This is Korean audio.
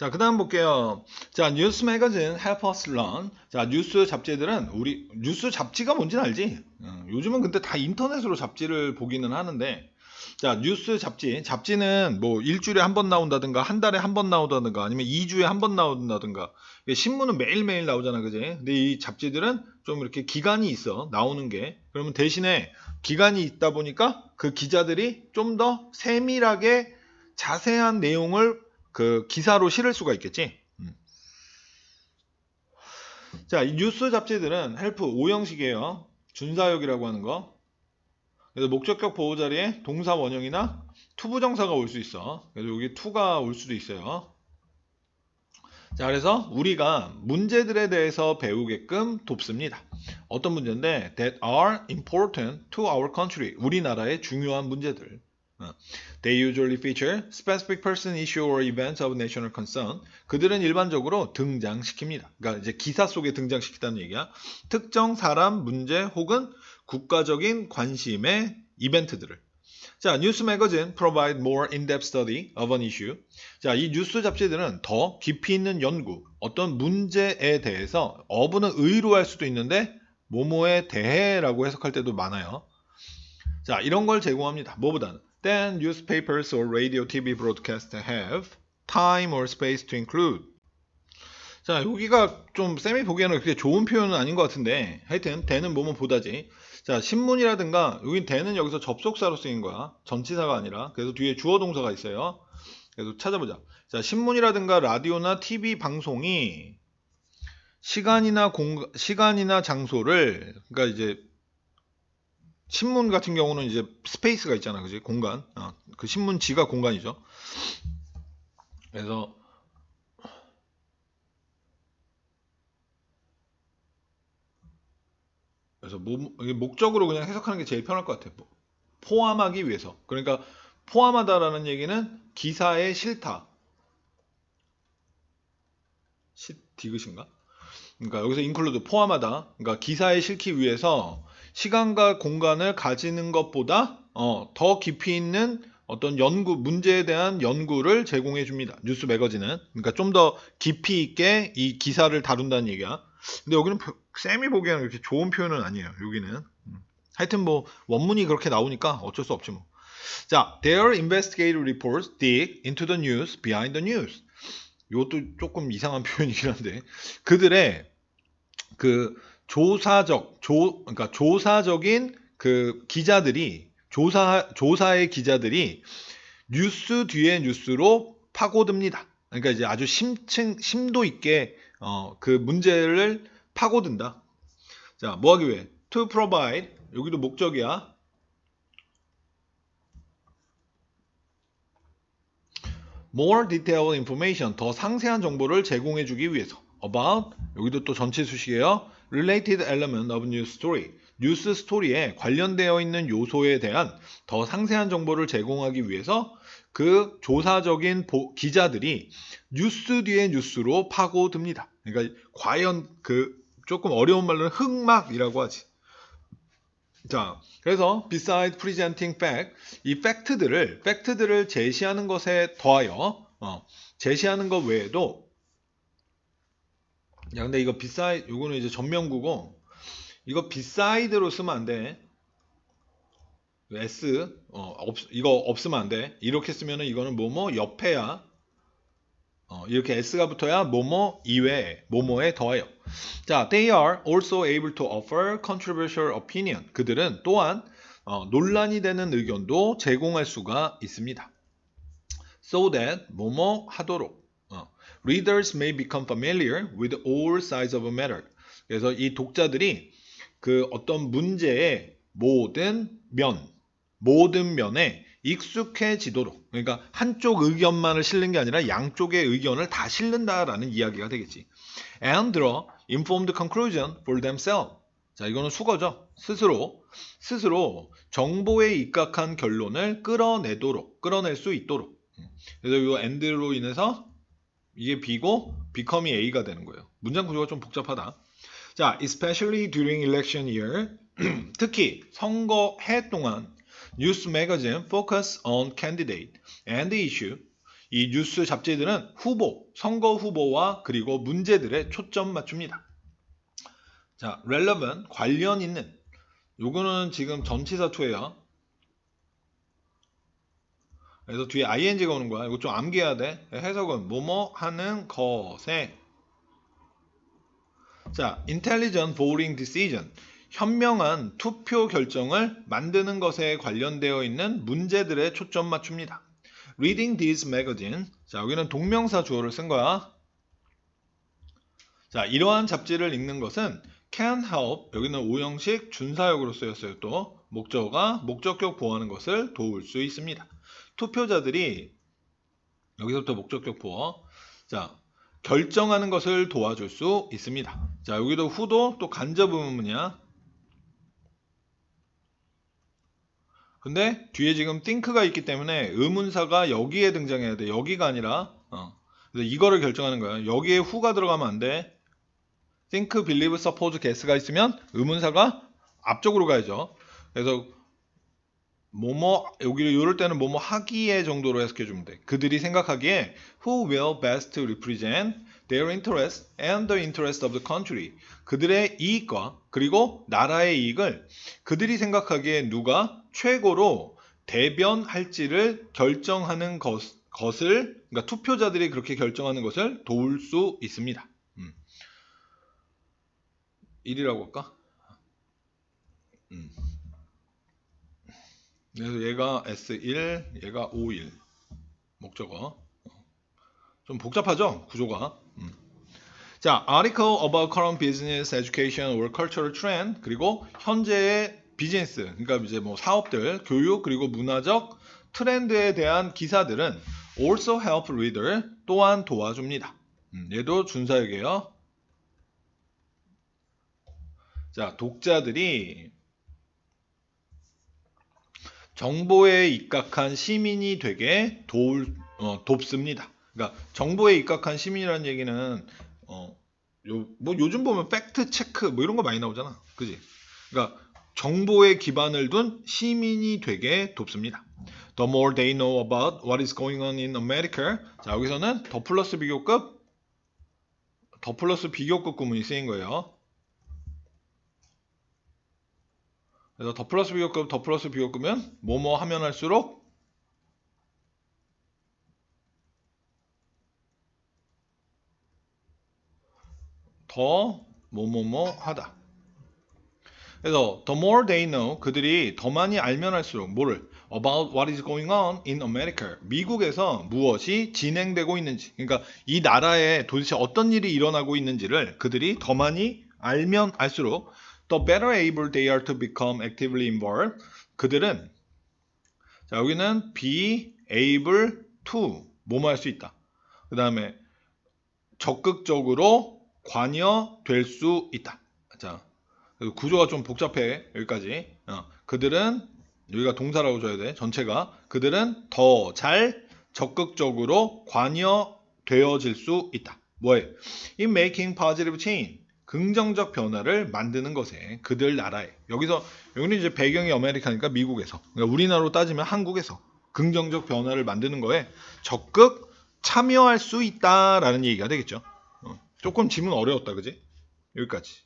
자, 그 다음 볼게요. 자, 뉴스 매거진 help us learn. 자, 뉴스 잡지들은 우리, 뉴스 잡지가 뭔지는 알지? 어, 요즘은 근데 다 인터넷으로 잡지를 보기는 하는데, 자, 뉴스 잡지. 잡지는 뭐 일주일에 한 번 나온다든가, 한 달에 한 번 나온다든가, 아니면 2주에 한 번 나온다든가, 신문은 매일매일 나오잖아, 그지? 근데 이 잡지들은 좀 이렇게 기간이 있어, 나오는 게. 그러면 대신에 기간이 있다 보니까 그 기자들이 좀 더 세밀하게 자세한 내용을 그 기사로 실을 수가 있겠지. 음. 자, 이 뉴스 잡지들은 헬프 5형식이에요. 준사역이라고 하는 거. 그래서 목적격 보호 자리에 동사 원형이나 투부정사가 올 수 있어. 그래서 여기 투가 올 수도 있어요. 자, 그래서 우리가 문제들에 대해서 배우게끔 돕습니다. 어떤 문제인데 that are important to our country. 우리나라의 중요한 문제들. 어. They usually feature specific person, issue, or events of national concern. 그들은 일반적으로 등장시킵니다. 그러니까 이제 기사 속에 등장시키다는 얘기야. 특정 사람, 문제 혹은 국가적인 관심의 이벤트들을. 자, 뉴스 매거진 provide more in-depth study of an issue. 자, 이 뉴스 잡지들은 더 깊이 있는 연구, 어떤 문제에 대해서 어부는 의로 할 수도 있는데 모모에 대해라고 해석할 때도 많아요. 자, 이런 걸 제공합니다. 뭐보다는 than newspapers or radio, TV broadcast have time or space to include. 자, 여기가 좀 쌤이 보기에는 그렇게 좋은 표현은 아닌 것 같은데 하여튼 대는 뭐뭐 보다지. 자, 신문이라든가 여긴 대는 여기서 접속사로 쓰인 거야. 전치사가 아니라. 그래서 뒤에 주어 동사가 있어요. 그래서 찾아보자. 자, 신문이라든가 라디오나 TV 방송이 시간이나 공 시간이나 장소를 그러니까 이제 신문 같은 경우는 이제 스페이스가 있잖아, 그지? 공간. 어, 그 신문지가 공간이죠. 그래서 그래서 뭐, 이게 목적으로 그냥 해석하는 게 제일 편할 것 같아요. 뭐, 포함하기 위해서. 그러니까 포함하다라는 얘기는 기사의 싫다. 시, 디귿인가? 그러니까 여기서 include 포함하다. 그러니까 기사에 실기 위해서 시간과 공간을 가지는 것보다 어, 더 깊이 있는 어떤 연구 문제에 대한 연구를 제공해 줍니다. 뉴스 매거진은 그러니까 좀 더 깊이 있게 이 기사를 다룬다는 얘기야. 근데 여기는 표- 쌤이 보기에는 그렇게 좋은 표현은 아니에요. 여기는 음. 하여튼 뭐 원문이 그렇게 나오니까 어쩔 수 없지 뭐. 자, their investigative reports dig into the news behind the news. 이것도 조금 이상한 표현이긴 한데 그들의 그 조사적 조 그러니까 조사적인 그 기자들이 조사 조사의 기자들이 뉴스 뒤에 뉴스로 파고듭니다. 그러니까 이제 아주 심층 심도 있게 어, 그 문제를 파고든다. 자, 뭐 하기 위해? to provide 여기도 목적이야. more detailed 더 상세한 정보를 제공해 주기 위해서 about 여기도 또 전체 수식이에요. related element of news story 뉴스 스토리에 관련되어 있는 요소에 대한 더 상세한 정보를 제공하기 위해서 그 조사적인 보- 기자들이 뉴스 뒤에 뉴스로 파고듭니다. 그러니까 과연 그 조금 어려운 말로는 흑막이라고 하지. 자, 그래서 beside presenting fact, 이 팩트들을 팩트들을 제시하는 것에 더하여 어, 제시하는 것 외에도 야 근데 이거 beside 요거는 이제 전명구고 이거 beside로 쓰면 안 돼. s 어, 없, 이거 없으면 안 돼. 이렇게 쓰면은 이거는 뭐뭐 옆에야. 어, 이렇게 s가 붙어야 뭐뭐 이외에 뭐뭐에 더하여. 자, they are also able to offer controversial opinion. 그들은 또한 어, 논란이 되는 의견도 제공할 수가 있습니다. So that 뭐뭐 하도록. 어, readers may become familiar with all sides of a matter. 그래서 이 독자들이 그 어떤 문제의 모든 면, 모든 면에 익숙해지도록. 그러니까 한쪽 의견만을 실는 게 아니라 양쪽의 의견을 다 실는다라는 이야기가 되겠지. And draw informed conclusion for themselves. 자, 이거는 수거죠. 스스로, 스스로 정보에 입각한 결론을 끌어내도록, 끌어낼 수 있도록. 그래서 이 and로 인해서 이게 B고 become이 A가 되는 거예요. 문장 구조가 좀 복잡하다. 자, especially during election year, 특히 선거 해 동안 뉴스 매거진 focus on candidate and issue 이 뉴스 잡지들은 후보, 선거 후보와 그리고 문제들에 초점 맞춥니다. 자, relevant 관련 있는 요거는 지금 전치사 투예요. 그래서 뒤에 ing가 오는 거야. 이거 좀 암기해야 돼. 해석은 뭐뭐 하는 것에 자, intelligent voting decision 현명한 투표 결정을 만드는 것에 관련되어 있는 문제들에 초점 맞춥니다. Reading these magazine. 자, 여기는 동명사 주어를 쓴 거야. 자, 이러한 잡지를 읽는 것은 can help. 여기는 오형식 준사역으로 쓰였어요. 또 목적어가 목적격 보호하는 것을 도울 수 있습니다. 투표자들이 여기서부터 목적격 보호. 자, 결정하는 것을 도와줄 수 있습니다. 자, 여기도 후도 또 간접 의문문이야. 근데 뒤에 지금 think가 있기 때문에 의문사가 여기에 등장해야 돼. 여기가 아니라 어. 그래서 이거를 결정하는 거야. 여기에 who가 들어가면 안 돼. Think, believe, suppose, guess가 있으면 의문사가 앞쪽으로 가야죠. 그래서 뭐뭐 여기를 요럴 때는 뭐뭐 하기에 정도로 해석해 주면 돼. 그들이 생각하기에 who will best represent their interest and the interest of the country. 그들의 이익과 그리고 나라의 이익을 그들이 생각하기에 누가 최고로 대변할지를 결정하는 것, 것을 그러니까 투표자들이 그렇게 결정하는 것을 도울 수 있습니다. 음. 1이라고 할까? 음. 그래서 얘가 S1, 얘가 O1 목적어 좀 복잡하죠 구조가 음. 자 article about current business, education or cultural trend 그리고 현재의 비즈니스 그러니까 이제 뭐 사업들, 교육 그리고 문화적 트렌드에 대한 기사들은 also help reader 또한 도와줍니다. 음, 얘도 준사역이에요. 자 독자들이 정보에 입각한 시민이 되게 도울, 어, 돕습니다. 그러니까 정보에 입각한 시민이라는 얘기는 어, 요, 뭐 요즘 보면 팩트 체크 뭐 이런 거 많이 나오잖아. 그지? 그러니까 정보에 기반을 둔 시민이 되게 돕습니다. The more they know about what is going on in America. 자, 여기서는 더 플러스 비교급 더 플러스 비교급 구문이 쓰인 거예요. 그래서 더 플러스 비교급, 더 플러스 비교급은 뭐뭐 하면 할수록 더 뭐뭐뭐 하다. 그래서 the more they know 그들이 더 많이 알면 할수록 뭐를? About what is going on in America. 미국에서 무엇이 진행되고 있는지. 그러니까 이 나라에 도대체 어떤 일이 일어나고 있는지를 그들이 더 많이 알면 알수록 the better able they are to become actively involved 그들은 자 여기는 be able to 뭐뭐 할 수 있다. 그 다음에 적극적으로 관여될 수 있다. 자 구조가 좀 복잡해 여기까지. 어, 그들은 여기가 동사라고 줘야 돼 전체가. 그들은 더 잘 적극적으로 관여되어질 수 있다. 뭐에 in making positive change 긍정적 변화를 만드는 것에 그들 나라에. 여기서 여기는 이제 배경이 아메리카니까 미국에서. 그러니까 우리나라로 따지면 한국에서 긍정적 변화를 만드는 거에 적극 참여할 수 있다라는 얘기가 되겠죠. 어, 조금 지문 어려웠다 그지? 여기까지